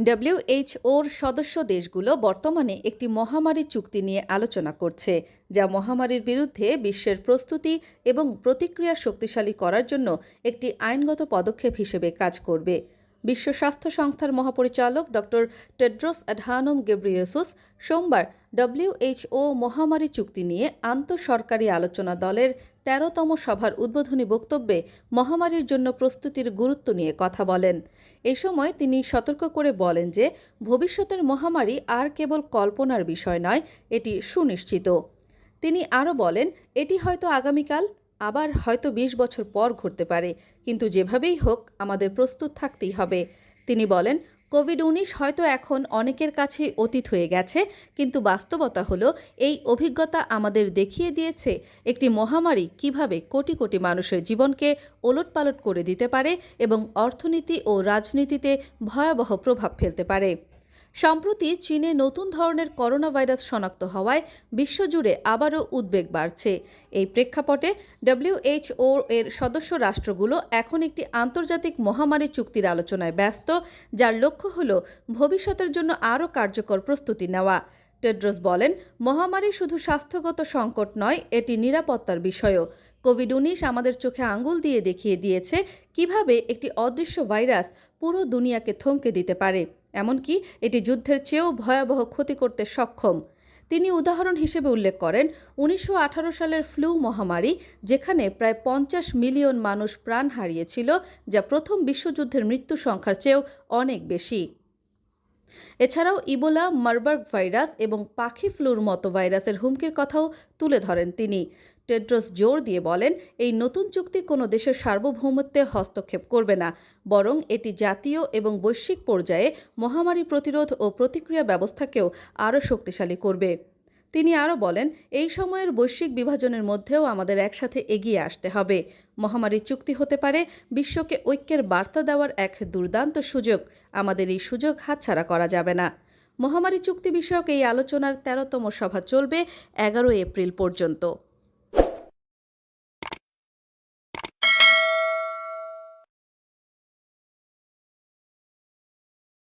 ডব্লিউএইচওর সদস্য দেশগুলো বর্তমানে একটি মহামারী চুক্তি নিয়ে আলোচনা করছে, যা মহামারীর বিরুদ্ধে বিশ্বের প্রস্তুতি এবং প্রতিক্রিয়া শক্তিশালী করার জন্য একটি আইনগত পদক্ষেপ হিসেবে কাজ করবে। বিশ্ব স্বাস্থ্য সংস্থার মহাপরিচালক ড টেড্রোস অ্যাডহানম গেব্রিয়েসুস সোমবার ডব্লিউএইচও মহামারী চুক্তি নিয়ে আন্তঃসরকারি আলোচনা দলের তেরোতম সভার উদ্বোধনী বক্তব্যে মহামারীর জন্য প্রস্তুতির গুরুত্ব নিয়ে কথা বলেন। এ সময় তিনি সতর্ক করে বলেন যে, ভবিষ্যতের মহামারী আর কেবল কল্পনার বিষয় নয়, এটি সুনিশ্চিত। তিনি আরও বলেন, এটি হয়তো আগামীকাল আবার হয়তো বিশ বছর পর ঘটতে পারে। কিন্তু যেভাবেই হোক, আমাদের প্রস্তুত থাকতেই হবে। তিনি বলেন কোভিড উনিশ হয়তো এখন অনেকের কাছে অতীত হয়ে গেছে, কিন্তু বাস্তবতা হলো, এই অভিজ্ঞতা আমাদের দেখিয়ে দিয়েছে একটি মহামারী কীভাবে কোটি কোটি মানুষের জীবনকে ওলটপালট করে দিতে পারে এবং অর্থনীতি ও রাজনীতিতে ভয়াবহ প্রভাব ফেলতে পারে। সম্প্রতি চীনে নতুন ধরনের করোনা ভাইরাস শনাক্ত হওয়ায় বিশ্বজুড়ে আবারও উদ্বেগ বাড়ছে। এই প্রেক্ষাপটে ডব্লিউএইচও এর সদস্য রাষ্ট্রগুলো এখন একটি আন্তর্জাতিক মহামারী চুক্তির আলোচনায় ব্যস্ত, যার লক্ষ্য হল ভবিষ্যতের জন্য আরও কার্যকর প্রস্তুতি নেওয়া। টেড্রোস বলেন, মহামারী শুধু স্বাস্থ্যগত সংকট নয়, এটি নিরাপত্তার বিষয়ও। কোভিড উনিশ আমাদের চোখে আঙ্গুল দিয়ে দেখিয়ে দিয়েছে কীভাবে একটি অদৃশ্য ভাইরাস পুরো দুনিয়াকে থমকে দিতে পারে। এমনকি এটি যুদ্ধের চেয়েও ভয়াবহ ক্ষতি করতে সক্ষম। তিনি উদাহরণ হিসেবে উল্লেখ করেন, উনিশশো আঠারো সালের ফ্লু মহামারী, যেখানে প্রায় পঞ্চাশ মিলিয়ন মানুষ প্রাণ হারিয়েছিল, যা প্রথম বিশ্বযুদ্ধের মৃত্যু সংখ্যার চেয়েও অনেক বেশি। এছাড়াও ইবোলা, মারবার্গ ভাইরাস এবং পাখি ফ্লুর মতো ভাইরাসের হুমকির কথাও তুলে ধরেন তিনি। টেড্রোস জোর দিয়ে বলেন, এই নতুন চুক্তি কোনো দেশের সার্বভৌমত্বে হস্তক্ষেপ করবে না, বরং এটি জাতীয় এবং বৈশ্বিক পর্যায়ে মহামারী প্রতিরোধ ও প্রতিক্রিয়া ব্যবস্থাকেও আরও শক্তিশালী করবে। তিনি আরও বলেন, এই সময়ের বৈশ্বিক বিভাজনের মধ্যেও আমাদের একসাথে এগিয়ে আসতে হবে। মহামারী চুক্তি হতে পারে, বিশ্বকে ঐক্যের বার্তা দেওয়ার এক দুর্দান্ত সুযোগ, আমাদের এই সুযোগ হাতছাড়া করা যাবে না। মহামারী চুক্তি বিষয়ক এই আলোচনার তেরোতম সভা চলবে এগারো এপ্রিল পর্যন্ত।